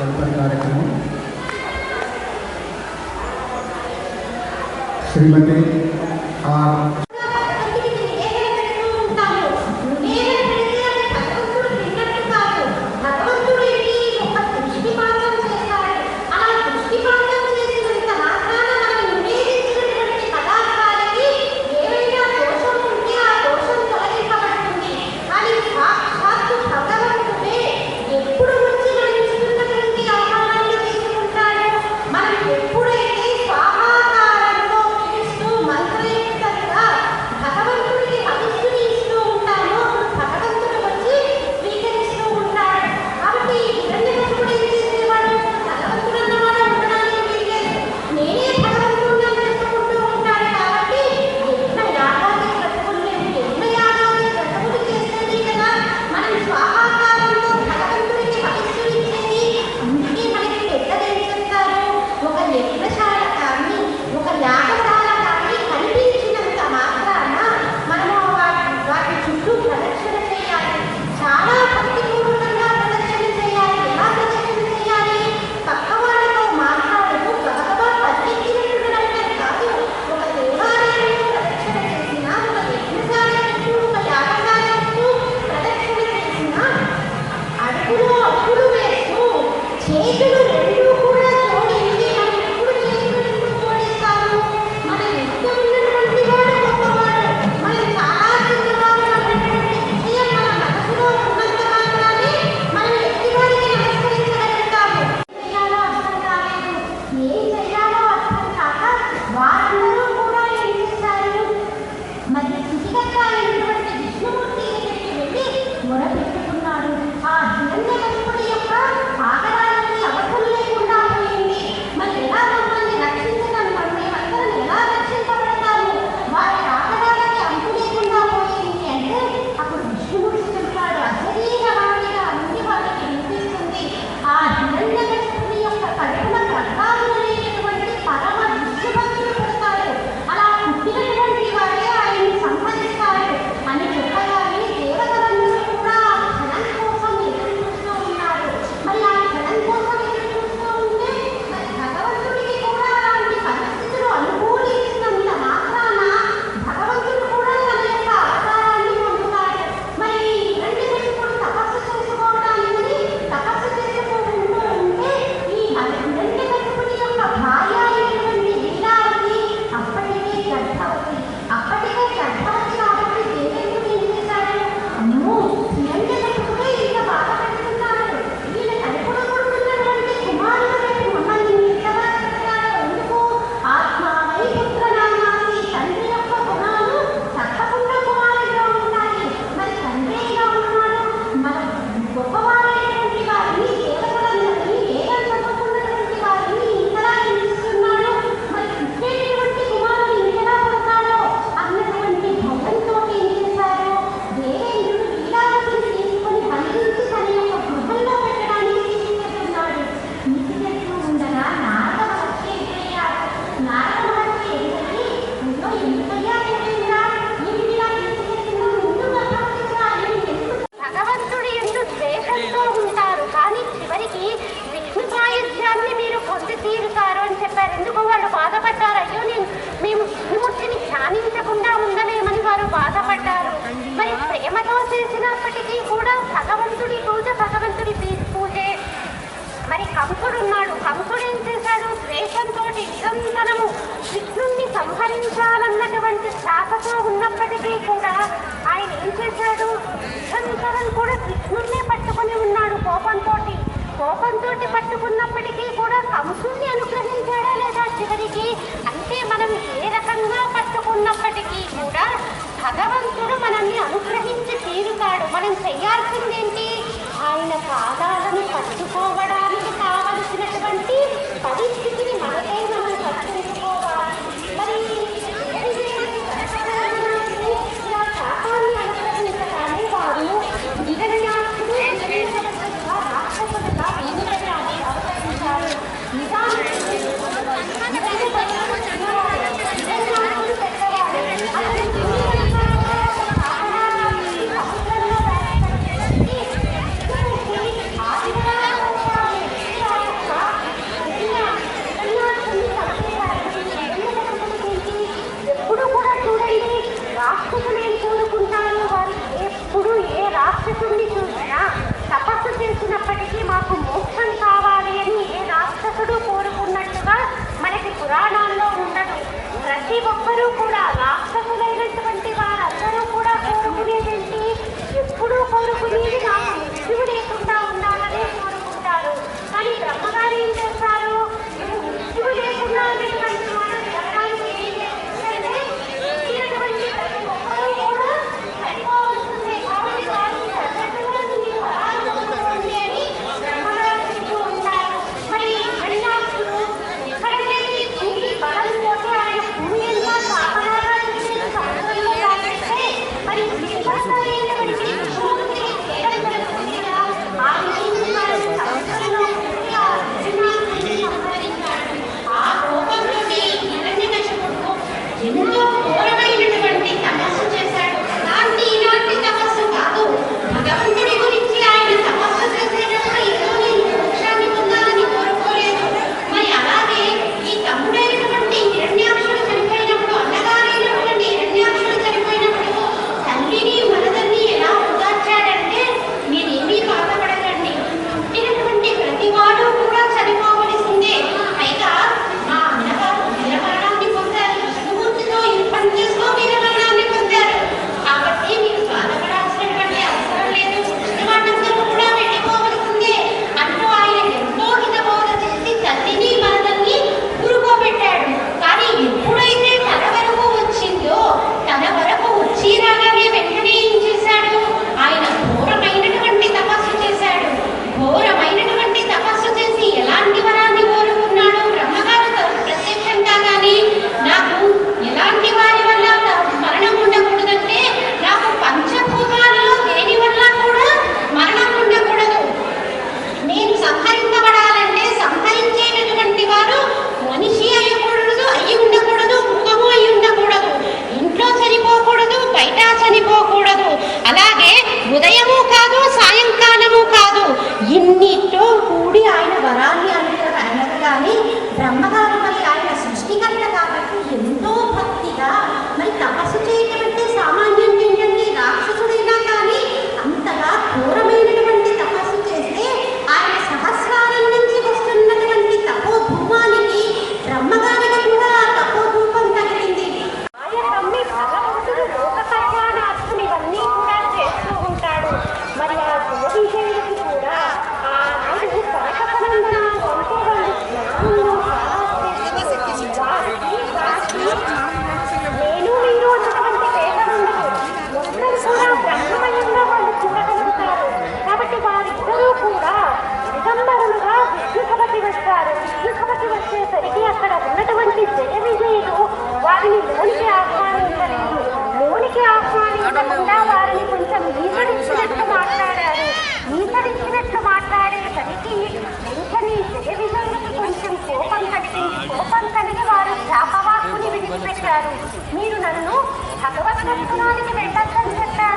తదుపరి కార్యక్రమం. శ్రీమతి ఆర్ సాధించాలన్నటువంటి శాఖతో ఉన్నప్పటికీ కూడా ఆయన ఏం చేశాడు? విశ్వమిత్రుడు కూడా కృష్ణుడినే పట్టుకుని ఉన్నాడు కోపంతో కోపంతో పట్టుకున్నప్పటికీ కూడా కంసుని అనుగ్రహించాడా లేదా చివరికి? అంటే మనం ఏ రకంగా పట్టుకున్నప్పటికీ కూడా భగవంతుడు మనల్ని అనుగ్రహించి తీరుతాడు. మనం చెయ్యాల్సిందేంటి ఆయన పాదాలను あるミーなるの運ばせたところを見てくれたんです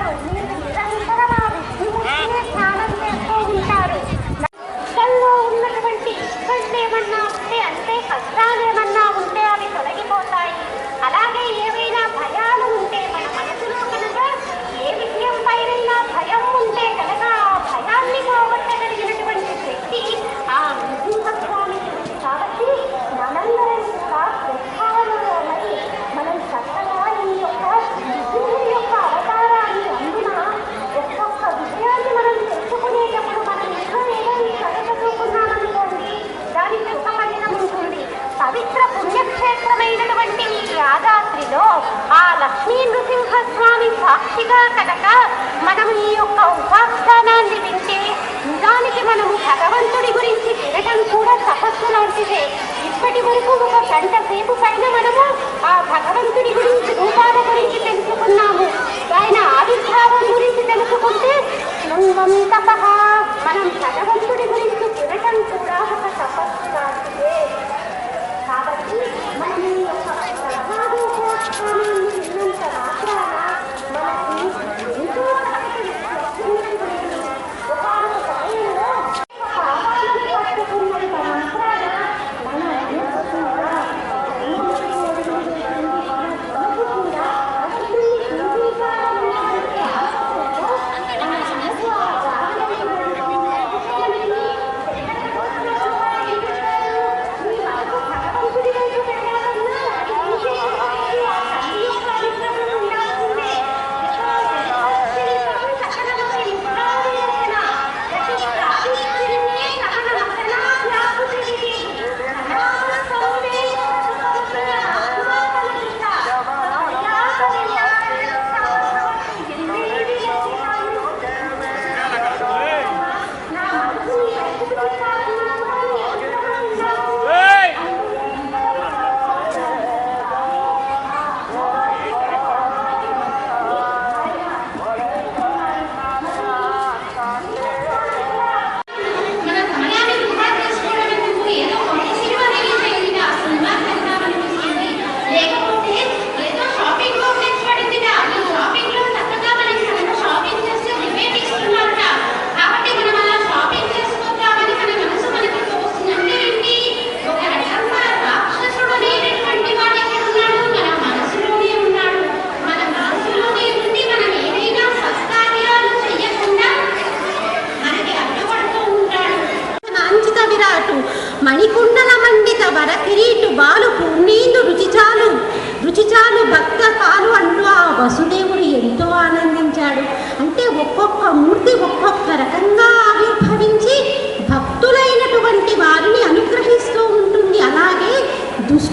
దాని సాక్షిగా కనుక మనం ఈ యొక్క ఉపాఖ్యానాన్ని వింటే నిజానికి మనం భగవంతుడి గురించి వినటం కూడా తపస్సు లాంటిదే. ఇప్పటి వరకు ఒక గంట సేపు పైన మనము ఆ భగవంతుడి గురించి రూపాల గురించి తెలుసుకున్నాము. ఆయన ఆవిర్భావం గురించి తెలుసుకుంటే శృంగం తపహ మనం భగవంతుడి గురించి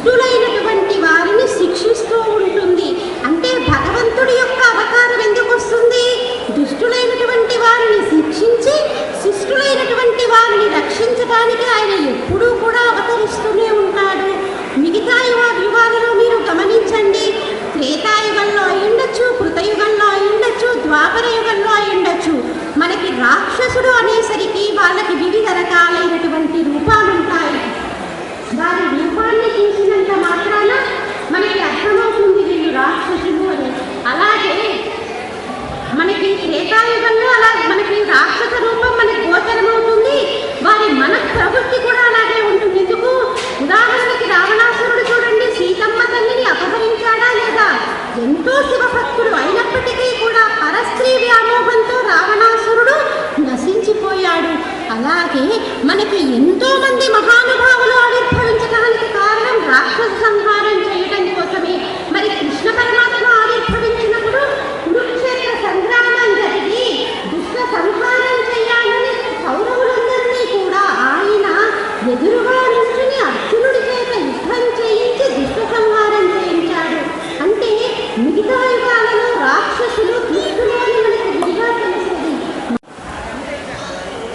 దుష్టులైనటువంటి వారిని శిక్షిస్తూ ఉంటుంది. అంటే భగవంతుడి యొక్క అవతారం ఎందుకు వస్తుంది? దుష్టులైనటువంటి వారిని శిక్షించి శిష్టులైనటువంటి వారిని రక్షించడానికి ఆయన ఎప్పుడూ కూడా అవతరిస్తూనే ఉంటాడు. మిగతా యువ యుగాలలో మీరు గమనించండి. త్రేతాయుగంలో అయ్యుండొచ్చు కృతయుగంలో అయ్యుండొచ్చు ద్వాపర యుగంలో అయ్యుండొచ్చు. మనకి రాక్షసుడు అనేసరికి వాళ్ళకి వివిధ రకాలైనటువంటి రూపాలు ఉంటాయి వారి రూపాన్ని చూసినంత మాత్రాన మనకి అర్థమవుతుంది వీళ్ళు రాక్షసులు అని. అలాగే మనకి త్రేతాయుగంలో అలా మనకి రాక్షస రూపం మనకి గోచరమవుతుంది వారి మన ప్రవృత్తి కూడా అలాగే ఉంటుంది. ఎందుకు? ఉదాహరణకి రావణాసురుడు చూడండి సీతమ్మ తల్లిని అపహరించాడా లేదా? ఎంతో శివభక్తుడు అయినప్పటికీ కూడా పరస్త్రీ వ్యామోహంతో రావణాసురుడు నశించిపోయాడు. అలాగే మనకి ఎంతో మంది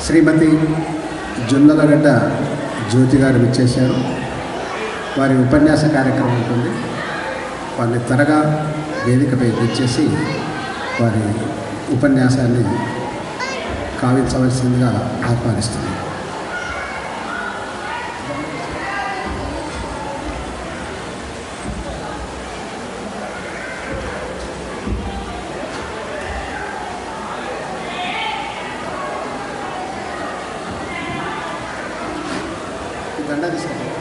శ్రీమతి జొన్నలగడ్డ జ్యోతి గారు విచ్చేశారు. వారి ఉపన్యాస కార్యక్రమం ఉంటుంది. వారిని త్వరగా వేదికపై తెచ్చేసి వారి ఉపన్యాసాన్ని కావించవలసిందిగా ఆహ్వానిస్తున్నాను దండ తీసుకోండి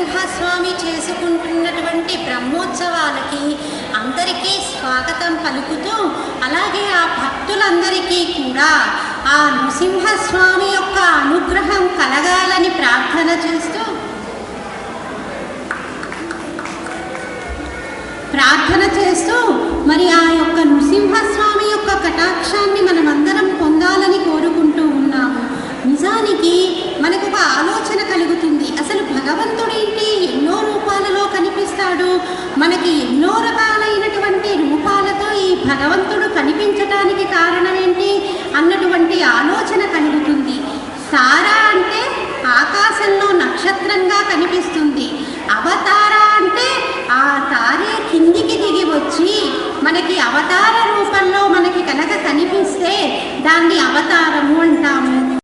నరసింహస్వామి చేసుకుంటున్నటువంటి బ్రహ్మోత్సవాలకి అందరికీ స్వాగతం పలుకుతూ అలాగే ఆ భక్తులందరికీ కూడా ఆ నృసింహస్వామి యొక్క అనుగ్రహం కలగాలని ప్రార్థన చేస్తూ ప్రార్థన చేస్తూ మరి ఆ యొక్క నృసింహస్వామి యొక్క కటాక్షాన్ని మనమందరం పొందాలని కోరుకుంటూ ఉన్నాము. నిజానికి మనకు ఒక ఆలోచన కలుగుతుంది. అసలు భగవంతుడేంటి? ఎన్నో రూపాలలో కనిపిస్తాడు. మనకి ఎన్నో రకాలైనటువంటి రూపాలతో ఈ భగవంతుడు కనిపించటానికి కారణం ఏంటి అన్నటువంటి ఆలోచన కలుగుతుంది. సారా అంటే ఆకాశంలో నక్షత్రంగా కనిపిస్తుంది. అవతార అంటే ఆ తారే కిందికి దిగి వచ్చి మనకి అవతార రూపంలో మనకి కనుక కనిపిస్తే దాన్ని అవతారము అంటాము.